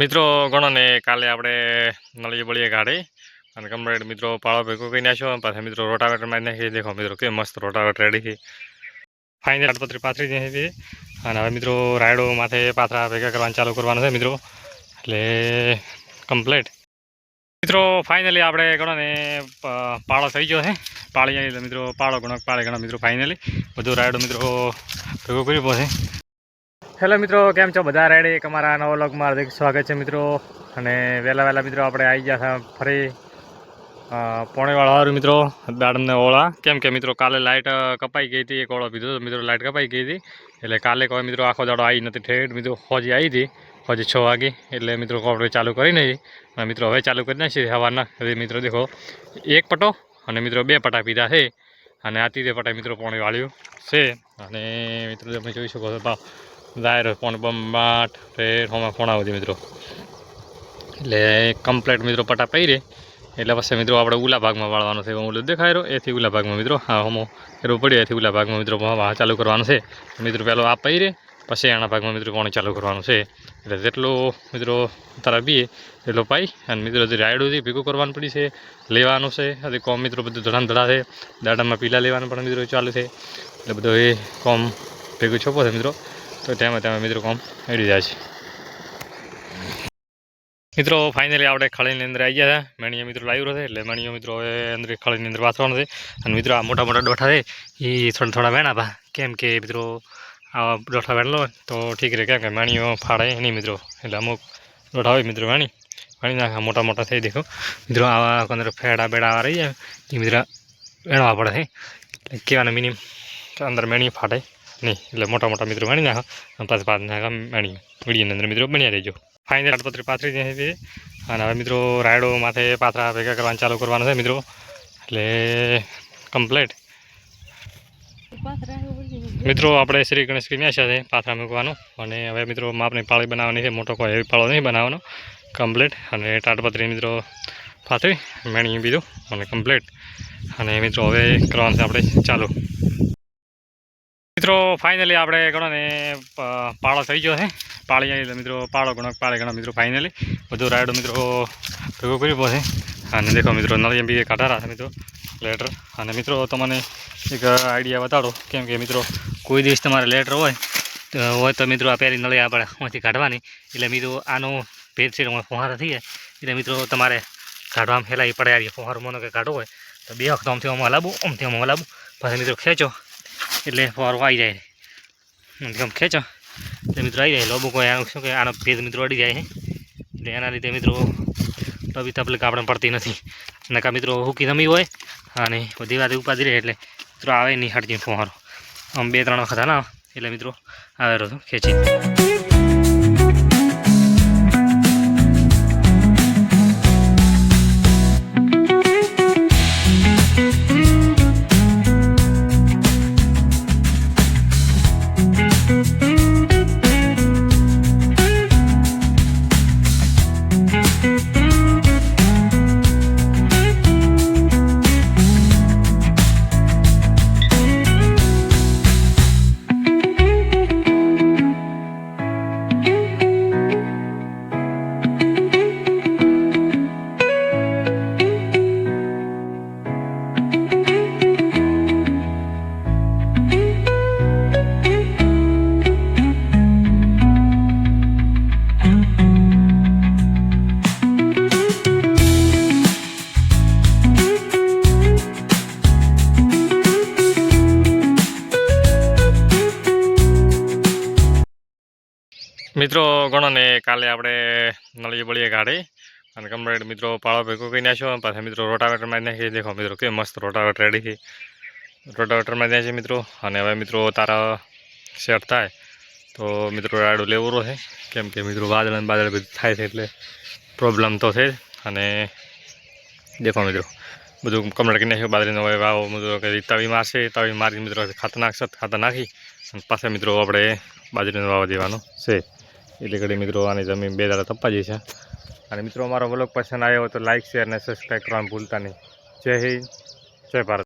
મિત્રો ગણો ને કાલે આપણે નળીએ બળીએ કાઢી અને કમ્પ્લેટ મિત્રો પાળો ભેગો કરી નાખ્યો પાછા મિત્રો રોટાવેટર મારી નાખી. દેખો મિત્રો કે મસ્ત રોટાવેટર રેડી છે. ફાઇનલ આટપત્રી પાથરી હતી અને હવે મિત્રો રાયડો માથે પાથરા ભેગા કરવાનું, ચાલુ કરવાનું છે મિત્રો. એટલે કમ્પ્લીટ મિત્રો ફાઇનલી આપણે ગણો ને પાળો થઈ ગયો છે. પાળી મિત્રો પાળો ગણો પાળે ગણો મિત્રો ફાઇનલી બધું રાયડો મિત્રો ભેગો કર્યો પહોંચે હેલો મિત્રો કેમ છો? બધા રાયડે એક અમારા નવો લોગમાં હાર્દિક સ્વાગત છે મિત્રો. અને વહેલા વહેલા મિત્રો આપણે આવી ગયા હતા ફરી. અ, વાળું મિત્રો દાડમને ઓળા. કેમ કે મિત્રો કાલે લાઇટ કપાઈ ગઈ હતી એક ઓળો પીધો મિત્રો લાઇટ કપાઈ ગઈ હતી. એટલે કાલે કોઈ મિત્રો આખો દાડો આવી નથી ઠેઠ મિત્રો હોજી આવી હતી. હોજી છ વાગે, એટલે મિત્રો આપણે ચાલુ કરી નહીં અને મિત્રો હવે ચાલુ કરી નાખીએ સવારના હવે મિત્રો દેખો, એક પટો અને મિત્રો બે પટા પીધા છે. અને આ ત્રીજે પટા મિત્રો પોણે વાળ્યું છે. અને મિત્રો તમે જોઈ શકો છો ભાવ દાયરો પોણ બંબાટ, ફેર, હોમાં ફોણા બધી મિત્રો. એટલે કમ્પ્લેટ મિત્રો પટા રહે એટલે પછી મિત્રો આપણે ઉલા ભાગમાં વાળવાનો છે. ઉલો દેખાય રહ્યો, એથી ઉલા ભાગમાં મિત્રો, હા, હોમો એરો પડ્યો, એથી ઉલા ભાગમાં મિત્રો ચાલુ કરવાનું છે. મિત્રો પહેલો આ પહેરે પછી આના ભાગમાં મિત્રો પાણી ચાલુ કરવાનું છે. એટલે જેટલો મિત્રો તારા પીએ એટલો પાઈ. અને મિત્રો જે રાયડોથી ભેગું કરવાનું પડી છે. લેવાનું છે. હજી કોમ મિત્રો બધું ધડામ ધડા છે. દાડામાં પીલા લેવાનું પણ મિત્રો ચાલુ છે. એટલે બધો એ કોમ ભેગું છોપો છે મિત્રો. તો તેમાં તેમાં મિત્રો કોમ એડી જાય છે. મિત્રો ફાઇનલી આપણે ખાળીની અંદર આવી ગયા હતા મણીઓ મિત્રો લાવ્યો છે. એટલે મણીઓ મિત્રો હવે અંદર ખાળીની અંદર વાંચવાનું છે. અને મિત્રો આ મોટા મોટા ડોઠા છે. એ થોડા થોડા વેણા પા કેમ કે મિત્રો આવા ડોઠા વેણલો હોય તો ઠીક રહે. કે માણીઓ ફાડે નહીં મિત્રો. એટલે અમુક ડોઠા હોય મિત્રો વાણી. વાણી નાખા, મોટા મોટા થઈ દેખો મિત્રો, આવા અંદર ફેડા બેડા રહી જાય. એ મિત્રો વેણવા પડે એટલે કહેવાના મિનિમ અંદર મેણી ફાટે નહીં. એટલે મોટા મોટા મિત્રો વાણી નાખો પાછ પાછ નાખા મેણી વીડીની અંદર મિત્રો બન્યા રહેજો. ફાઇનલ આટપત્રી પાથરી જાય અને હવે મિત્રો રાયડો માથે પાથરા ભેગા કરવાનું ચાલુ કરવાનું છે મિત્રો. એટલે કમ્પ્લેટ મિત્રો, આપણે શ્રી ગણેશ કન્યા છે, પાથરા મૂકવાનું. અને હવે મિત્રો, માપની પાળી બનાવવાની છે. મોટો કોઈ એવી પાળો નહીં બનાવવાનો. કમ્પ્લેટ અને તાટપત્રી મિત્રો પાથરી મેણી બીજું, અને કમ્પ્લેટ અને મિત્રો, હવે કરવાનું છે આપણે ચાલુ. મિત્રો ફાઇનલી આપણે ગણો ને પાળો થઈ ગયો છે. પાળી આવી મિત્રો, પાળો ગણો પાળે ગણો મિત્રો ફાઇનલી બધું રાયડો મિત્રો ભેગો કરી પડશે અને દેખો મિત્રો, નળિયા બી કાઢારા છે મિત્રો લેટર અને મિત્રો, તમને એક આઈડિયા બતાડો. કેમ કે મિત્રો કોઈ દિવસ તમારે લેટર હોય, તો હોય તો મિત્રો આ પહેલી નળી આપણે અહીંથી કાઢવાની. એટલે મિત્રો આનો ભેદ છે ફુહારા થઈ જાય એટલે મિત્રો તમારે કાઢવામાં ફેલાવી પડે આવી ફુહારો મોનો કે કાઢવો હોય, તો બે વખત આમથી આમાં હલાવું, આમથી આમાં હલાવું. પછી મિત્રો ખેંચો, એટલે ફુહારો આવી જાય. આમથી આમ ખેંચો, એટલે મિત્રો આવી જાય. લોબો કોઈ આનું શું કે આનો ભેદ મિત્રો અડી જાય એટલે એના લીધે મિત્રો તબી તકલીફ આપણે પડતી નથી. નકા મિત્રો હુકી રમી હોય, અને બધી વાત ઉપાધી રહે એટલે, મિત્રો આવે નહીં હટજી ફુહારો. આમ બે ત્રણ વખત ના એટલે મિત્રો આવે હતો ખેંચી. મિત્રો ગણો ને કાલે આપણે નળીએ બળીએ કાઢી અને કમ્પ્લેટ મિત્રો પાળો ભેગો કરી નાખ્યો અને પાછા મિત્રો રોટાવેટરમાં નાખી. દેખો મિત્રો કે મસ્ત રોટાવેટર રેડી છે. રોટાવેટરમાં છે મિત્રો અને હવે મિત્રો તારા સેટ થાય તો મિત્રો રાડું લેવું રહે કેમ કે મિત્રો વાદળ અને બાદળ બધું થાય છે એટલે પ્રોબ્લેમ તો છે. અને દેખો મિત્રો, બધું કમળ કરી નાખ્યું બાદરીનો હવે વાવો મિત્રો તવી મારશે, તવી મારી મિત્રો ખાતર નાખશે, ખાતર નાખી અને પાછા મિત્રો આપણે બાજરીનો વાવા દેવાનો છે. એટલે ઘડી મિત્રો આની જમીન બે દાડા તપવા જઈ છે. અને મિત્રો, અમારો વ્લોગ પસંદ આવ્યો તો લાઇક શેર અને સબસ્ક્રાઈબ કરવાનું ભૂલતા નહીં. જય હિન્દ, જય ભારત.